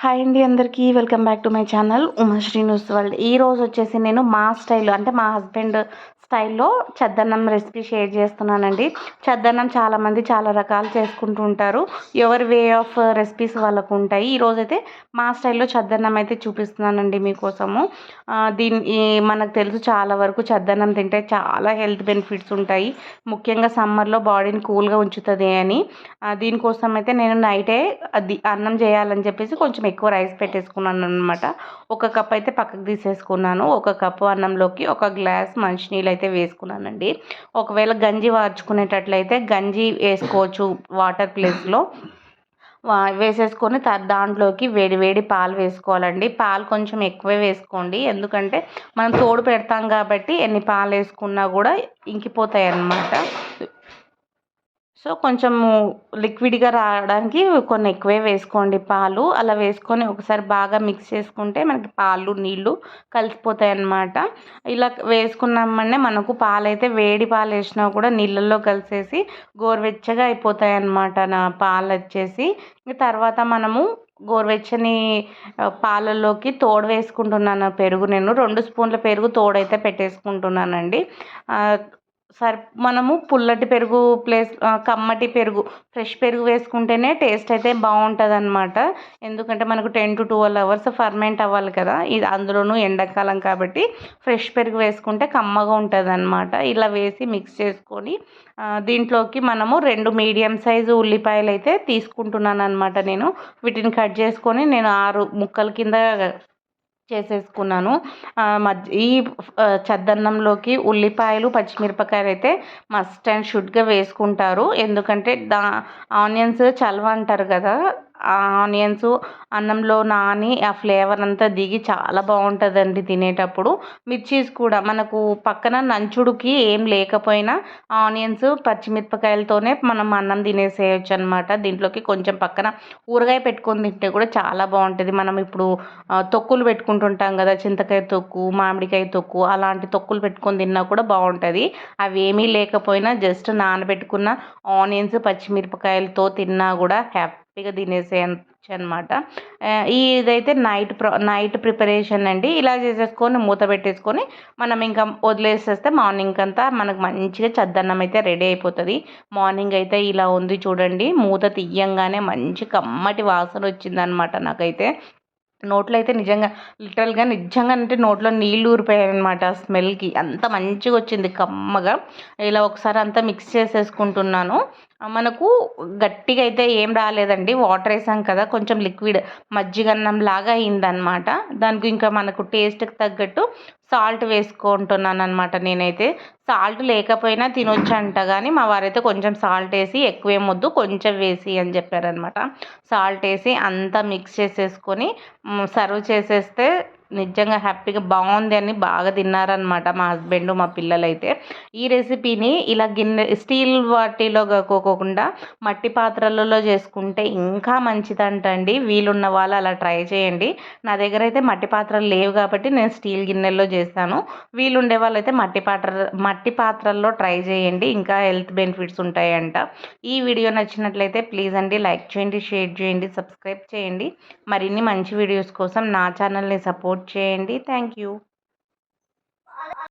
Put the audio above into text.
Hi అండి అందరికీ welcome back to my channel Umashri news world. ఈ రోజు వచ్చేసి నేను మా స్టైల్ అంటే మా హస్బెండ్ స్టైల్లో చద్దన్నం రెసిపీ షేర్ చేస్తున్నానండి. చద్దన్నం చాలామంది చాలా రకాలు చేసుకుంటూ ఉంటారు. ఎవరి వే ఆఫ్ రెసిపీస్ వాళ్ళకు ఉంటాయి. ఈరోజైతే మా స్టైల్లో చద్దన్నం అయితే చూపిస్తున్నానండి మీకోసము. దీని మనకు తెలుసు చాలా వరకు చద్దన్నం తింటే చాలా హెల్త్ బెనిఫిట్స్ ఉంటాయి. ముఖ్యంగా సమ్మర్లో బాడీని కూల్గా ఉంచుతుంది అని. దీనికోసం అయితే నేను నైటే అది అన్నం చేయాలని చెప్పేసి కొంచెం ఎక్కువ రైస్ పెట్టేసుకున్నాను అనమాట ఒక కప్ అయితే పక్కకు తీసేసుకున్నాను. ఒక కప్పు అన్నంలోకి ఒక గ్లాస్ మంచినీళ్ళు అయితే వేసుకున్నానండి. ఒకవేళ గంజి వార్చుకునేటట్లయితే గంజి వేసుకోవచ్చు వాటర్ ప్లేస్లో వేసేసుకొని దాంట్లోకి వేడి వేడి పాలు వేసుకోవాలండి. పాలు కొంచెం ఎక్కువే వేసుకోండి. ఎందుకంటే మనం తోడు పెడతాం కాబట్టి ఎన్ని పాలు వేసుకున్నా కూడా ఇంకిపోతాయి అన్నమాట సో కొంచెము లిక్విడ్గా రావడానికి కొన్ని ఎక్కువే వేసుకోండి పాలు. అలా వేసుకొని ఒకసారి బాగా మిక్స్ చేసుకుంటే మనకి పాలు నీళ్ళు కలిసిపోతాయి అన్నమాట ఇలా వేసుకున్నామనే మనకు పాలైతే వేడి పాలు వేసినా కూడా నీళ్ళల్లో కలిసేసి గోరువెచ్చగా అయిపోతాయి అన్నమాట నా పాలు వచ్చేసి. తర్వాత మనము గోరువెచ్చని పాలల్లోకి తోడు వేసుకుంటున్నాను. పెరుగు నేను రెండు స్పూన్ల పెరుగు తోడైతే పెట్టేసుకుంటున్నానండి. సరి మనము పుల్లటి పెరుగు ప్లేస్ కమ్మటి పెరుగు ఫ్రెష్ పెరుగు వేసుకుంటేనే టేస్ట్ అయితే బాగుంటుంది అనమాట ఎందుకంటే మనకు ten to twelve hours ferment అవ్వాలి కదా ఇది అందులోనూ ఎండాకాలం కాబట్టి ఫ్రెష్ పెరుగు వేసుకుంటే కమ్మగా ఉంటుంది అనమాట ఇలా వేసి మిక్స్ చేసుకొని దీంట్లోకి మనము రెండు మీడియం సైజు ఉల్లిపాయలు అయితే తీసుకుంటున్నాను అనమాట నేను. వీటిని కట్ చేసుకొని నేను ఆరు ముక్కల కింద చేసేసుకున్నాను. మధ్య ఈ చద్దన్నంలోకి ఉల్లిపాయలు పచ్చిమిరపకాయలు అయితే మస్ట్ అండ్ షుడ్గా వేసుకుంటారు. ఎందుకంటే దా ఆనియన్స్ చలవ అంటారు కదా ఆనియన్స్ అన్నంలో నాని ఆ ఫ్లేవర్ అంతా దిగి చాలా బాగుంటుందండి తినేటప్పుడు. మిర్చీస్ కూడా మనకు పక్కన నంచుడుకి ఏం లేకపోయినా ఆనియన్స్ పచ్చిమిరపకాయలతోనే మనం అన్నం తినేసేయచ్చు అనమాట దీంట్లోకి కొంచెం పక్కన ఊరగాయ పెట్టుకొని తింటే కూడా చాలా బాగుంటుంది. మనం ఇప్పుడు తొక్కులు పెట్టుకుంటుంటాం కదా చింతకాయ తొక్కు మామిడికాయ తొక్కు అలాంటి తొక్కులు పెట్టుకొని తిన్నా కూడా బాగుంటుంది. అవి ఏమీ లేకపోయినా జస్ట్ నానబెట్టుకున్న ఆనియన్స్ పచ్చిమిరపకాయలతో తిన్నా కూడా హ్యాపీ. హ్యాపీగా తినేసేయచ్చు అనమాట ఇదైతే నైట్ నైట్ ప్రిపరేషన్ అండి. ఇలా చేసేసుకొని మూత పెట్టేసుకొని మనం ఇంకా వదిలేసేస్తే మార్నింగ్ అంతా మనకు మంచిగా చద్దన్నం అయితే రెడీ అయిపోతుంది. మార్నింగ్ అయితే ఇలా ఉంది చూడండి. మూత తీయంగానే మంచి కమ్మటి వాసన వచ్చిందనమాట నాకైతే. నోట్లో అయితే నిజంగా లిటరల్గా నిజంగా అంటే నోట్లో నీళ్ళు ఊరిపోయాయి అనమాట స్మెల్కి. అంత మంచిగా వచ్చింది కమ్మగా. ఇలా ఒకసారి అంతా మిక్స్ చేసేసుకుంటున్నాను. మనకు గట్టిగా అయితే ఏం రాలేదండి. వాటర్ వేసాం కదా కొంచెం లిక్విడ్ మజ్జిగన్నం లాగా అయిందనమాట దానికి ఇంకా మనకు టేస్ట్కి తగ్గట్టు సాల్ట్ వేసుకుంటున్నాను అనమాట నేనైతే. సాల్ట్ లేకపోయినా తినొచ్చు అంట కానీ మా వారైతే కొంచెం సాల్ట్ వేసి ఎక్కువేమొద్దు కొంచెం వేసి అని చెప్పారనమాట సాల్ట్ వేసి అంతా మిక్స్ చేసేసుకొని సర్వ్ చేసేస్తే నిజంగా హ్యాపీగా బాగుంది అని బాగా తిన్నారనమాట మా హస్బెండ్ మా పిల్లలైతే. ఈ రెసిపీని ఇలా గిన్నె స్టీల్ వాటిలో కాకోకుండా మట్టి పాత్రలలో చేసుకుంటే ఇంకా మంచిదంట అండి వీలున్న వాళ్ళు అలా ట్రై చేయండి. నా దగ్గర అయితే మట్టి పాత్రలు లేవు కాబట్టి నేను స్టీల్ గిన్నెల్లో చేస్తాను. వీలుండే వాళ్ళు అయితే మట్టి పాత్ర మట్టి పాత్రల్లో ట్రై చేయండి. ఇంకా హెల్త్ బెనిఫిట్స్ ఉంటాయంట. ఈ వీడియో నచ్చినట్లయితే ప్లీజ్ అండి లైక్ చేయండి షేర్ చేయండి సబ్స్క్రైబ్ చేయండి. మరిన్ని మంచి వీడియోస్ కోసం నా ఛానల్ని సపోర్ట్ సపోర్ట్ చేయండి. Thank you